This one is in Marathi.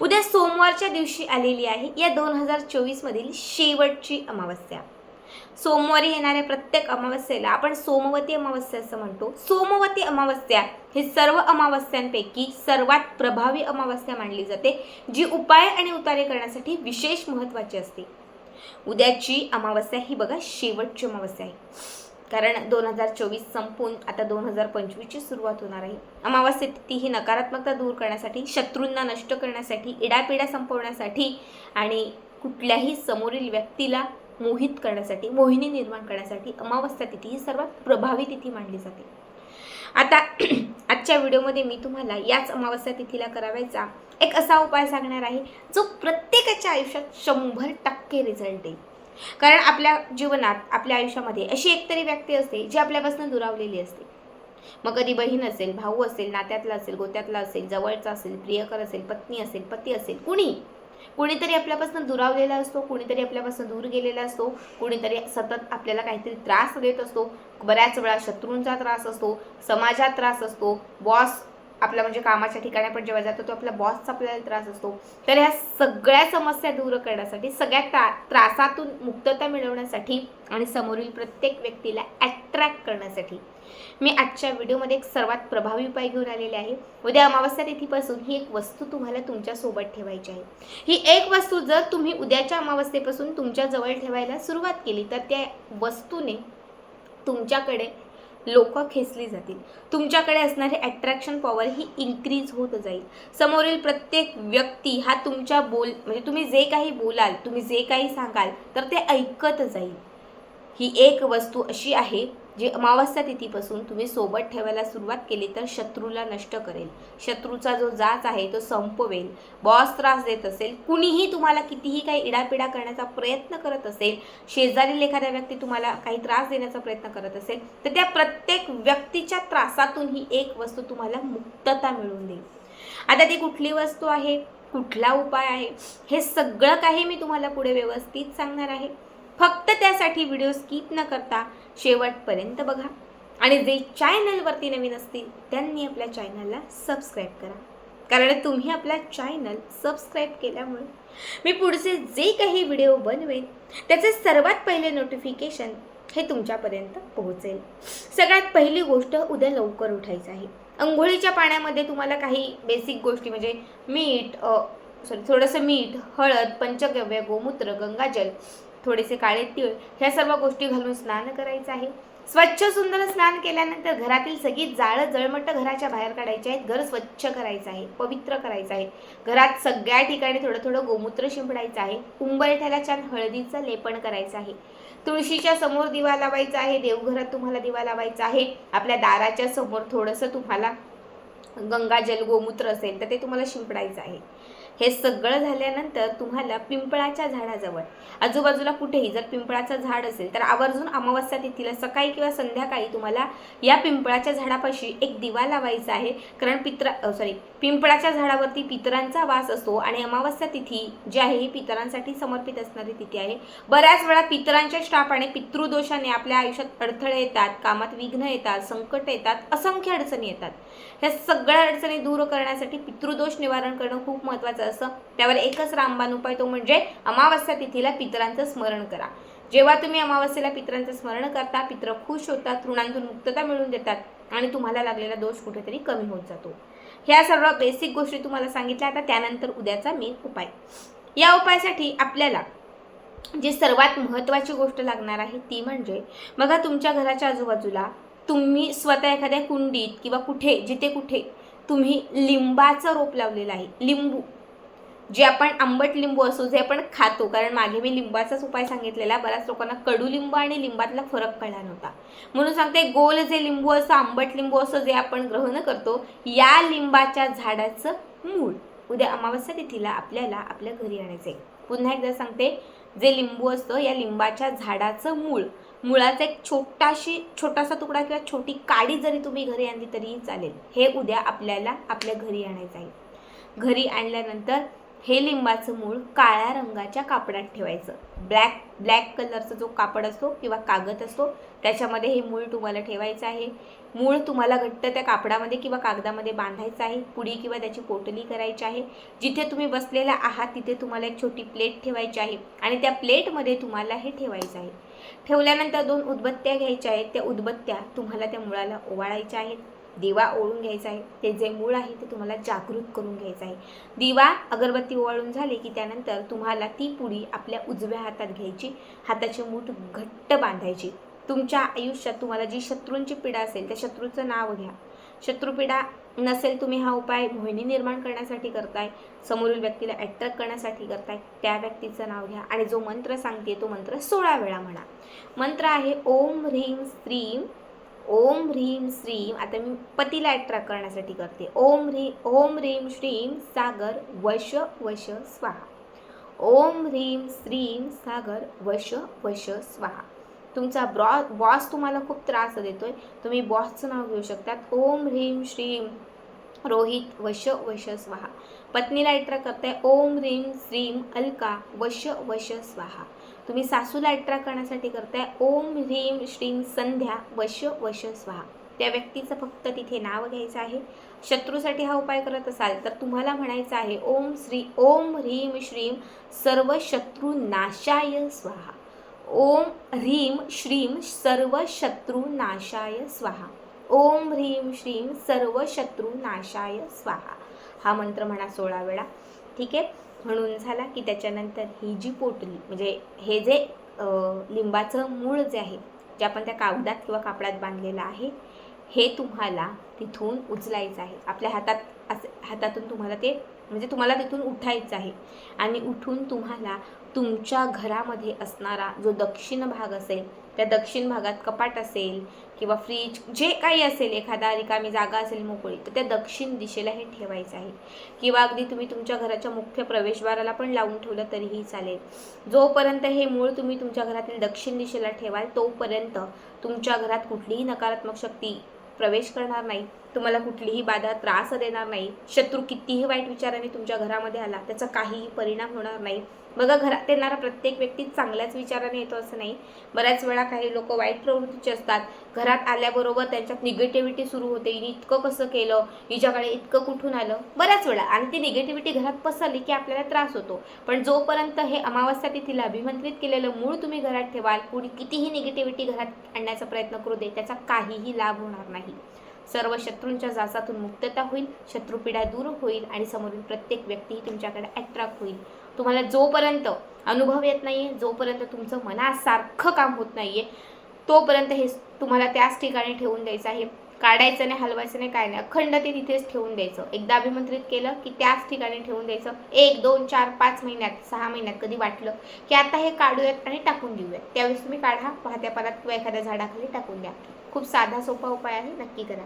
उद्या सोमवारच्या दिवशी आलेली आहे या दोन हजार चोवीसमधील शेवटची अमावस्या. सोमवारी येणाऱ्या प्रत्येक अमावस्येला आपण सोमवती अमावस्या असं म्हणतो. सोमवती अमावस्या हे सर्व अमावस्यांपैकी सर्वात प्रभावी अमावस्या मानली जाते जी उपाय आणि उतारे करण्यासाठी विशेष महत्त्वाची असते. उद्याची अमावस्या ही बघा शेवटची अमावस्या आहे. कारण दोन हजार चोवीस संपून आता दोन हजार पंचवीसची सुरुवात होणार आहे. अमावस्या तिथी ही नकारात्मकता दूर करण्यासाठी शत्रूंना नष्ट करण्यासाठी इडापिडा संपवण्यासाठी आणि कुठल्याही समोरील व्यक्तीला मोहित करण्यासाठी मोहिनी निर्माण करण्यासाठी अमावस्या तिथी ही सर्वात प्रभावी तिथी मानली जाते. आता आजच्या व्हिडिओमध्ये मी तुम्हाला याच अमावस्या तिथीला करावायचा एक असा उपाय सांगणार आहे जो प्रत्येकाच्या आयुष्यात शंभर टक्के रिझल्ट देईल. कारण आपल्या जीवनात आपल्या आयुष्यामध्ये अशी एकतरी व्यक्ती असते जी आपल्यापासून दुरावलेली असते. मग कधी बहीण असेल भाऊ असेल नात्यातला असेल गोत्यातला असेल जवळचा असेल प्रियकर असेल पत्नी असेल पती असेल कुणी? कुणीतरी आपल्यापासून दुरावलेला असतो कुणीतरी आपल्यापासून दूर गेलेला असतो कुणीतरी सतत आपल्याला काहीतरी त्रास देत असतो. बऱ्याच वेळा शत्रूंचा त्रास असतो समाजात त्रास असतो बॉस आपला म्हणजे कामाच्या ठिकाणी आपण जेव्हा जातो तो आपल्या बॉसचा आपल्याला त्रास असतो. तर ह्या सगळ्या समस्या दूर करण्यासाठी सगळ्या त्रा त्रासातून मुक्तता मिळवण्यासाठी आणि समोरील प्रत्येक व्यक्तीला अट्रॅक्ट करण्यासाठी मी आजच्या व्हिडिओमध्ये एक सर्वात प्रभावी उपाय घेऊन आलेले आहे. उद्या अमावस्या तिथीपासून ही एक वस्तू तुम्हाला तुमच्यासोबत ठेवायची आहे. ही एक वस्तू जर तुम्ही उद्याच्या अमावस्येपासून तुमच्या जवळ ठेवायला सुरुवात केली तर त्या वस्तूने तुमच्याकडे लोक खेचली जातील. तुमच्याकडे असणारी ॲट्रॅक्शन पॉवर ही इन्क्रीज होत जाईल. समोरील प्रत्येक व्यक्ती हा तुमच्या बोल म्हणजे तुम्ही जे काही बोलाल तुम्ही जे काही सांगाल तर ते ऐकत जाईल. ही एक वस्तू अशी आहे जी अमावस्या तिथीपासून तुम्ही सोबत ठेवायला सुरुवात केली तर शत्रूला नष्ट करेल. शत्रूचा जो जाच आहे तो संपवेल. बॉस त्रास देत असेल कुणीही तुम्हाला कितीही काही इडापिडा करण्याचा प्रयत्न करत असेल शेजारील एखाद्या व्यक्ती तुम्हाला काही त्रास देण्याचा प्रयत्न करत असेल तर त्या प्रत्येक व्यक्तीच्या त्रासातून ही एक वस्तू तुम्हाला मुक्तता मिळून देईल. आता ती कुठली वस्तू आहे? कुठला उपाय आहे? हे सगळं काही मी तुम्हाला पुढे व्यवस्थित सांगणार आहे. फक्त त्यासाठी व्हिडिओ स्किप न करता शेवटपर्यंत बघा. आणि जे चॅनलवरती नवीन असतील त्यांनी आपल्या चॅनलला सबस्क्राईब करा. कारण तुम्ही आपला चॅनल सबस्क्राईब केल्यामुळे मी पुढचे जे काही व्हिडिओ बनवेन त्याचे सर्वात पहिले नोटिफिकेशन हे तुमच्यापर्यंत पोहोचेल. सगळ्यात पहिली गोष्ट उद्या लवकर उठायचं आहे. अंघोळीच्या पाण्यामध्ये तुम्हाला काही बेसिक गोष्टी म्हणजे मीठ सॉरी थोडंसं मीठ हळद पंचगव्य गोमूत्र गंगाजल थोडेसे काळे तीळ ह्या सर्व गोष्टी घालून स्नान करायचं आहे. स्वच्छ सुंदर स्नान केल्यानंतर घरातील सगळी जाळं जळमट्ट घराच्या बाहेर काढायची आहेत. घर स्वच्छ करायचं आहे. पवित्र करायचं आहे. घरात सगळ्या ठिकाणी थोडं थोडं गोमूत्र शिंपडायचं आहे. उंबरठ्याला छान हळदीचं लेपन करायचं आहे. तुळशीच्या समोर दिवा लावायचा आहे. देवघरात तुम्हाला दिवा लावायचा आहे. आपल्या दाराच्या समोर थोडंसं तुम्हाला गंगाजल गोमूत्र असेल तर ते तुम्हाला शिंपडायचं आहे. हे सगळं झाल्यानंतर तुम्हाला पिंपळाच्या झाडाजवळ आजूबाजूला कुठेही जर पिंपळाचं झाड असेल तर आवर्जून अमावस्या तिथीला सकाळी किंवा संध्याकाळी तुम्हाला या पिंपळाच्या झाडापाशी एक दिवा लावायचा आहे. कारण पित्र सॉरी पिंपळाच्या झाडावरती पितरांचा वास असतो आणि अमावस्या तिथी जी आहे ही पितरांसाठी समर्पित असणारी तिथी आहे. बऱ्याच वेळा पितरांच्या श्रापाने पितृदोषाने आपल्या आयुष्यात अडथळे येतात कामात विघ्न येतात संकट येतात असंख्य अडचणी येतात. ह्या सगळ्या अडचणी दूर करण्यासाठी पितृदोष निवारण करणं खूप महत्त्वाचं असतं. त्यावर एकच रामबाण उपाय तो म्हणजे अमावस्या तिथीला पितरांचं स्मरण करा. जेव्हा तुम्ही अमावस्येला पितरांचं स्मरण करता पित्र खुश होतात ऋणांतून मुक्तता मिळवून देतात आणि तुम्हाला लागलेला दोष कुठेतरी कमी होत जातो. ह्या सर्व बेसिक गोष्टी तुम्हाला सांगितल्या आता त्यानंतर उद्याचा मेन उपाय. या उपायासाठी आपल्याला जी सर्वात महत्त्वाची गोष्ट लागणार आहे ती म्हणजे बघा तुमच्या घराच्या आजूबाजूला तुम्ही स्वतः एखाद्या कुंडीत किंवा कुठे जिथे कुठे तुम्ही लिंबाचं रोप लावलेलं आहे लिंबू. जे आपण आंबट लिंबू असो जे आपण खातो. कारण मागे मी लिंबाचाच उपाय सांगितलेला बऱ्याच लोकांना कडुलिंबू आणि लिंबातला फरक कळला नव्हता. म्हणून सांगते गोल जे लिंबू असं आंबट लिंबू असं जे आपण ग्रहण करतो या लिंबाच्या झाडाचं मूळ. उद्या अमावस्या तिथीला आपल्याला आपल्या घरी आणायचं आहे. पुन्हा एकदा सांगते जे लिंबू असतं या लिंबाच्या झाडाचं मूळ. मुळाचा एक छोटाशी छोटासा तुकडा किंवा छोटी काडी जरी तुम्ही घरी आणली तरीही चालेल. हे उद्या आपल्याला आपल्या घरी आणायचं आहे. घरी आणल्यानंतर हे लिंबाचं मूळ काळ्या रंगाच्या कापडात ठेवायचं. ब्लॅक ब्लॅक कलरचा जो कापड असतो किंवा कागद असतो त्याच्यामध्ये हे मूळ तुम्हाला ठेवायचं आहे. मूळ तुम्हाला घट्ट त्या कापडामध्ये किंवा कागदामध्ये बांधायचं आहे. पुडी किंवा त्याची पोटली करायची आहे. जिथे तुम्ही बसलेला आहात तिथे तुम्हाला एक छोटी प्लेट ठेवायची आहे आणि त्या प्लेटमध्ये तुम्हाला हे ठेवायचं आहे. ठेवल्यानंतर दोन उदबत्त्या घ्यायच्या आहेत. त्या उदबत्त्या तुम्हाला त्या मुळाला ओवाळायच्या आहेत. दिवा ओळून घ्यायचा आहे. ते जे मूळ आहे ते तुम्हाला जागृत करून घ्यायचं आहे. दिवा अगरबत्ती ओवाळून झाली की त्यानंतर तुम्हाला ती पुडी आपल्या उजव्या हातात घ्यायची. हाताची मूठ घट्ट बांधायची. तुमच्या आयुष्यात तुम्हाला जी शत्रूंची पीडा असेल त्या शत्रूचं नाव घ्या. शत्रुपीडा नसेल तुम्ही हा उपाय मोहिनी निर्माण करण्यासाठी करताय समोरील व्यक्तीला अट्रॅक्ट करण्यासाठी करताय त्या व्यक्तीचं नाव घ्या. आणि जो मंत्र सांगते तो मंत्र सोळा वेळा म्हणा. मंत्र आहे ओम ह्रीम स्त्रीम ओम ह्रीम श्रीम आता मी पतीला अट्रॅक्ट करण्यासाठी करते. ओम ह्री ओम ह्रीम श्रीम सागर वश वश स्वाहा. ओम ह्रीम श्रीम सागर वश वश स्वाहा. तुमचा ब्रॉ बॉस तुम्हाला खूप त्रास देतोय. तुम्ही बॉसचं नाव घेऊ शकतात. ओम ह्रीम श्रीम. रोहित वश वश स्वाहा. पत्नीला अट्रॅक्ट करताय ओम ह्रीम श्रीम अलका वश वश स्वाहा. तुम्ही सासूला अट्रॅक्ट करण्यासाठी करताय ओम ह्रीम श्रीम संध्या वश वश स्वाहा. त्या व्यक्तीचं फक्त तिथे नाव घ्यायचं आहे. शत्रूसाठी हा उपाय करत असाल तर तुम्हाला म्हणायचं आहे ओम श्री ओम ह्रीम श्रीम सर्व शत्रू नाशाय स्वाहा. ओम ह्रीम श्रीम सर्व शत्रू नाशाय स्वाहा. ओम ह्रीम श्रीम सर्व शत्रू नाशाय स्वाहा. हा मंत्र म्हणा सोळा वेळा. ठीक आहे? म्हणून झाला की त्याच्यानंतर ही जी पोटली म्हणजे हे जे लिंबाचं मूळ जे आहे जे आपण त्या कागदात किंवा कापडात बांधलेलं आहे हे तुम्हाला तिथून उचलायचं आहे. आपल्या हातात असे हातातून तुम्हाला ते म्हणजे तुम्हाला तिथून उठायचं आहे. आणि उठून तुम्हाला तुमच्या घरामध्ये असणारा जो दक्षिण भाग असेल त्या दक्षिण भागात कपाट असेल किंवा फ्रीज जे काही असेल एखादा रिकामी जागा असेल मोकळी तर त्या दक्षिण दिशेला हे ठेवायचं आहे. किंवा अगदी तुम्ही तुमच्या घराच्या मुख्य प्रवेशद्वाराला पण लावून ठेवलं तरीही चालेल. जोपर्यंत हे मूळ तुम्ही तुमच्या घरातील दक्षिण दिशेला ठेवाल तोपर्यंत तुमच्या घरात कुठलीही नकारात्मक शक्ती प्रवेश करणार नाही. तुम्हाला कुठलीही बाधा त्रास देणार नाही. शत्रू कितीही वाईट विचाराने तुमच्या घरामध्ये आला त्याचा काहीही परिणाम होणार नाही. बघा घरात येणारा प्रत्येक व्यक्ती चांगल्याच विचाराने येतो असं नाही. बऱ्याच वेळा काही लोक वाईट प्रवृत्तीचे असतात. घरात आल्याबरोबर त्यांच्यात निगेटिव्हिटी सुरू होते. हिने इतकं कसं केलं? हिच्याकडे इतकं कुठून आलं? बऱ्याच वेळा. आणि ती निगेटिव्हिटी घरात पसरली की आपल्याला त्रास होतो. पण जोपर्यंत हे अमावस्या तिथीला अभिमंत्रित केलेलं मूळ तुम्ही घरात ठेवाल कुणी कितीही निगेटिव्हिटी घरात आणण्याचा प्रयत्न करू दे त्याचा काहीही लाभ होणार नाही. सर्व शत्रूंच्या जासातून मुक्तता होईल शत्रुपीडा दूर होईल आणि समोरील प्रत्येक व्यक्ती तुमच्याकडे अट्रॅक्ट होईल. तुम्हाला जोपर्यंत अनुभव येत नाहीये जोपर्यंत तुमचं मनासारखं काम होत नाही आहे तोपर्यंत हे तुम्हाला त्याच ठिकाणी ठेवून द्यायचं आहे. काढायचं नाही हलवायचं नाही काय नाही. अखंड ते तिथेच ठेवून द्यायचं. एकदा अभिमंत्रित केलं की त्याच ठिकाणी ठेवून द्यायचं. एक दोन चार पाच महिन्यात सहा महिन्यात कधी वाटलं की आता हे काढूयात आणि टाकून देऊयात. त्यावेळेस तुम्ही काढा वाहत्या पानात किंवा एखाद्या झाडाखाली टाकून द्या. खूप साधा सोपा उपाय आहे. नक्की करा.